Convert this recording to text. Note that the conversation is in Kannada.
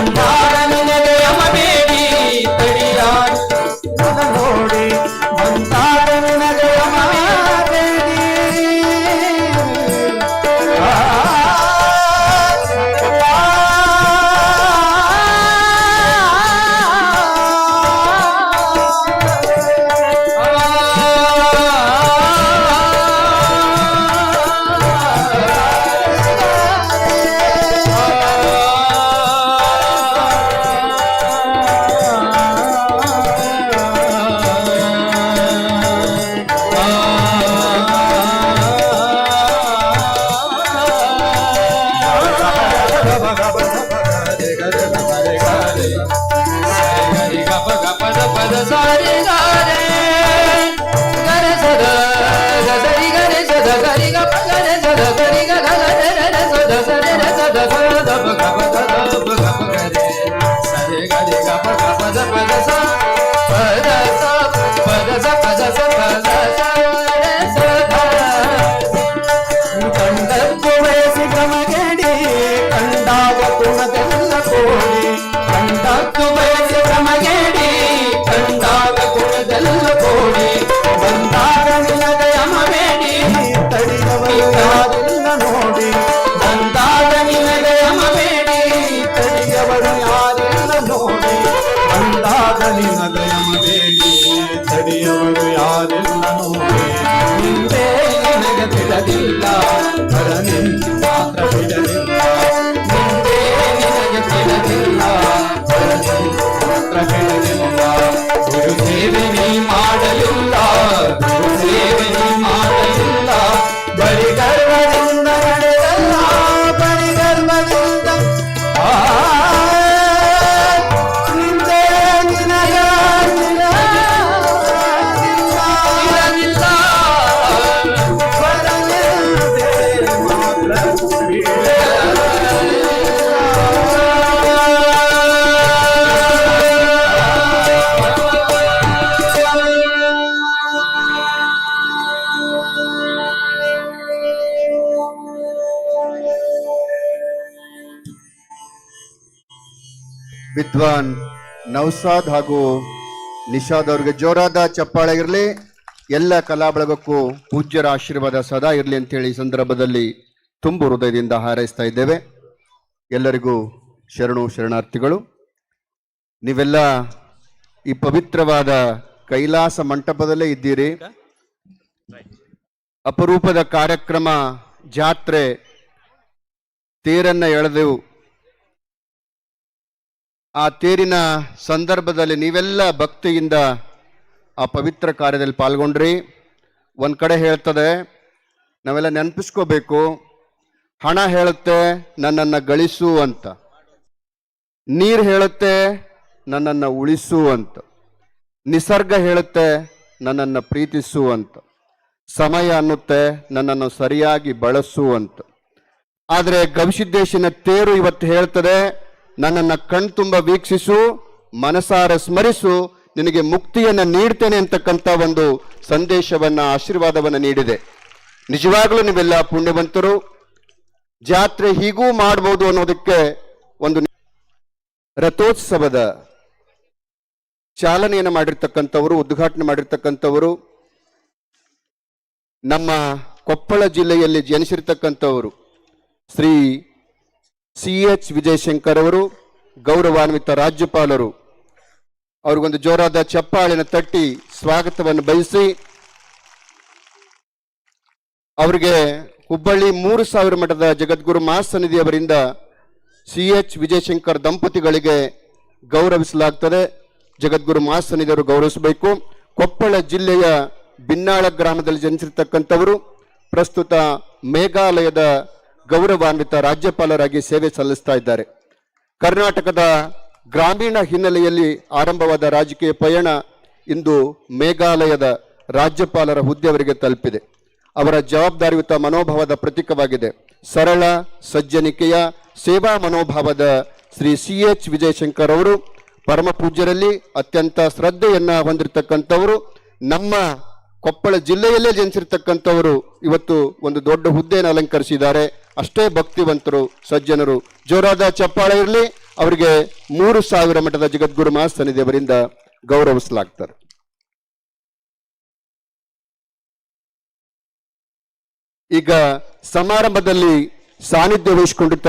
Allah ಸಾರಿ ಗಾರೆ ಗರೆ ಸದ ಗರಿ ಗರೆ ಸದ ಗರಿ ಗ ಪ ಗರೆ ಸದ గురు సేవే ವಿದ್ವಾನ್ ನೌಸಾದ್ ಹಾಗೂ ನಿಷಾದ್ ಅವ್ರಿಗೆ ಜೋರಾದ ಚಪ್ಪಾಳೆ ಇರಲಿ. ಎಲ್ಲ ಕಲಾ ಬಳಗಕ್ಕೂ ಪೂಜ್ಯರ ಆಶೀರ್ವಾದ ಸದಾ ಇರಲಿ ಅಂತೇಳಿ ಈ ಸಂದರ್ಭದಲ್ಲಿ ತುಂಬು ಹೃದಯದಿಂದ ಹಾರೈಸ್ತಾ ಇದ್ದೇವೆ. ಎಲ್ಲರಿಗೂ ಶರಣು ಶರಣಾರ್ಥಿಗಳು, ನೀವೆಲ್ಲ ಈ ಪವಿತ್ರವಾದ ಕೈಲಾಸ ಮಂಟಪದಲ್ಲೇ ಇದ್ದೀರಿ. ಅಪರೂಪದ ಕಾರ್ಯಕ್ರಮ ಜಾತ್ರೆ, ತೇರನ್ನ ಎಳೆದೆವು ಆ ತೇರಿನ ಸಂದರ್ಭದಲ್ಲಿ ನೀವೆಲ್ಲ ಭಕ್ತಿಯಿಂದ ಆ ಪವಿತ್ರ ಕಾರ್ಯದಲ್ಲಿ ಪಾಲ್ಗೊಂಡ್ರಿ. ಒಂದು ಕಡೆ ಹೇಳ್ತದೆ, ನಾವೆಲ್ಲ ನೆನಪಿಸ್ಕೋಬೇಕು, ಹಣ ಹೇಳುತ್ತೆ, ನನ್ನನ್ನು ಗಳಿಸು ಅಂತ. ನೀರು ಹೇಳುತ್ತೆ, ನನ್ನನ್ನು ಉಳಿಸು ಅಂತ. ನಿಸರ್ಗ ಹೇಳುತ್ತೆ, ನನ್ನನ್ನು ಪ್ರೀತಿಸು ಅಂತ. ಸಮಯ ಅನ್ನುತ್ತೆ, ನನ್ನನ್ನು ಸರಿಯಾಗಿ ಬಳಸು ಅಂತ. ಆದರೆ ಗವಿಸಿದ್ದೇಶಿನ ತೇರು ಇವತ್ತು ಹೇಳ್ತದೆ ನನ್ನನ್ನು ಕಣ್ತುಂಬ ವೀಕ್ಷಿಸು, ಮನಸಾರ ಸ್ಮರಿಸು, ನಿನಗೆ ಮುಕ್ತಿಯನ್ನು ನೀಡ್ತೇನೆ ಅಂತಕ್ಕಂಥ ಒಂದು ಸಂದೇಶವನ್ನ, ಆಶೀರ್ವಾದವನ್ನು ನೀಡಿದೆ. ನಿಜವಾಗಲೂ ನೀವೆಲ್ಲ ಪುಣ್ಯವಂತರು. ಜಾತ್ರೆ ಹೀಗೂ ಮಾಡ್ಬೋದು ಅನ್ನೋದಕ್ಕೆ ಒಂದು ರಥೋತ್ಸವದ ಚಾಲನೆಯನ್ನು ಮಾಡಿರ್ತಕ್ಕಂಥವರು, ಉದ್ಘಾಟನೆ ಮಾಡಿರ್ತಕ್ಕಂಥವರು, ನಮ್ಮ ಕೊಪ್ಪಳ ಜಿಲ್ಲೆಯಲ್ಲಿ ಜನಿಸಿರ್ತಕ್ಕಂಥವರು, ಶ್ರೀ ಸಿ ಎಚ್ ವಿಜಯಶಂಕರ್ ಅವರು, ಗೌರವಾನ್ವಿತ ರಾಜ್ಯಪಾಲರು, ಅವ್ರಿಗೊಂದು ಜೋರಾದ ಚಪ್ಪಾಳಿನ ತಟ್ಟಿ ಸ್ವಾಗತವನ್ನು ಬಯಸಿ, ಅವರಿಗೆ ಹುಬ್ಬಳ್ಳಿ ಮೂರು ಸಾವಿರ ಮಠದ ಜಗದ್ಗುರು ಮಹಾಸನಿಧಿ ಅವರಿಂದ ಸಿ ಎಚ್ ವಿಜಯಶಂಕರ್ ದಂಪತಿಗಳಿಗೆ ಗೌರವಿಸಲಾಗ್ತದೆ. ಜಗದ್ಗುರು ಮಹಾಸನ್ನಿಧಿಯವರು ಗೌರವಿಸಬೇಕು. ಕೊಪ್ಪಳ ಜಿಲ್ಲೆಯ ಬಿನ್ನಾಳ ಗ್ರಾಮದಲ್ಲಿ ಜನಿಸಿರ್ತಕ್ಕಂಥವರು, ಪ್ರಸ್ತುತ ಮೇಘಾಲಯದ ಗೌರವಾನ್ವಿತ ರಾಜ್ಯಪಾಲರಾಗಿ ಸೇವೆ ಸಲ್ಲಿಸ್ತಾ ಇದ್ದಾರೆ. ಕರ್ನಾಟಕದ ಗ್ರಾಮೀಣ ಹಿನ್ನೆಲೆಯಲ್ಲಿ ಆರಂಭವಾದ ರಾಜಕೀಯ ಪಯಣ ಇಂದು ಮೇಘಾಲಯದ ರಾಜ್ಯಪಾಲರ ಹುದ್ದೆಯವರಿಗೆ ತಲುಪಿದೆ. ಅವರ ಜವಾಬ್ದಾರಿಯುತ ಮನೋಭಾವದ ಪ್ರತೀಕವಾಗಿದೆ. ಸರಳ, ಸಜ್ಜನಿಕೆಯ, ಸೇವಾ ಮನೋಭಾವದ ಶ್ರೀ ಸಿ ಎಚ್ ವಿಜಯಶಂಕರ್ ಅವರು ಪರಮ ಪೂಜ್ಯರಲ್ಲಿ ಅತ್ಯಂತ ಶ್ರದ್ಧೆಯನ್ನು ಹೊಂದಿರತಕ್ಕಂಥವರು, ನಮ್ಮ ಕೊಪ್ಪಳ ಜಿಲ್ಲೆಯಲ್ಲೇ ಜನಿಸಿರ್ತಕ್ಕಂಥವರು ಇವತ್ತು ಒಂದು ದೊಡ್ಡ ಹುದ್ದೆಯನ್ನು ಅಲಂಕರಿಸಿದ್ದಾರೆ. ಅಷ್ಟೇ ಭಕ್ತಿವಂತರು, ಸಜ್ಜನರು. ಜೋರಾದ ಚಪ್ಪಾಳೆ ಇರಲಿ, ಅವರಿಗೆ ಮೂರು ಸಾವಿರ ಮಠದ ಜಗದ್ಗುರು ಮಹಾಸನ್ನಿಧಿಯವರಿಂದ ಗೌರವಿಸಲಾಗ್ತಾರೆ ಈಗ ಸಮಾರಂಭದಲ್ಲಿ ಸಾನ್ನಿಧ್ಯ ವಹಿಸಿಕೊಂಡಿದ್ದ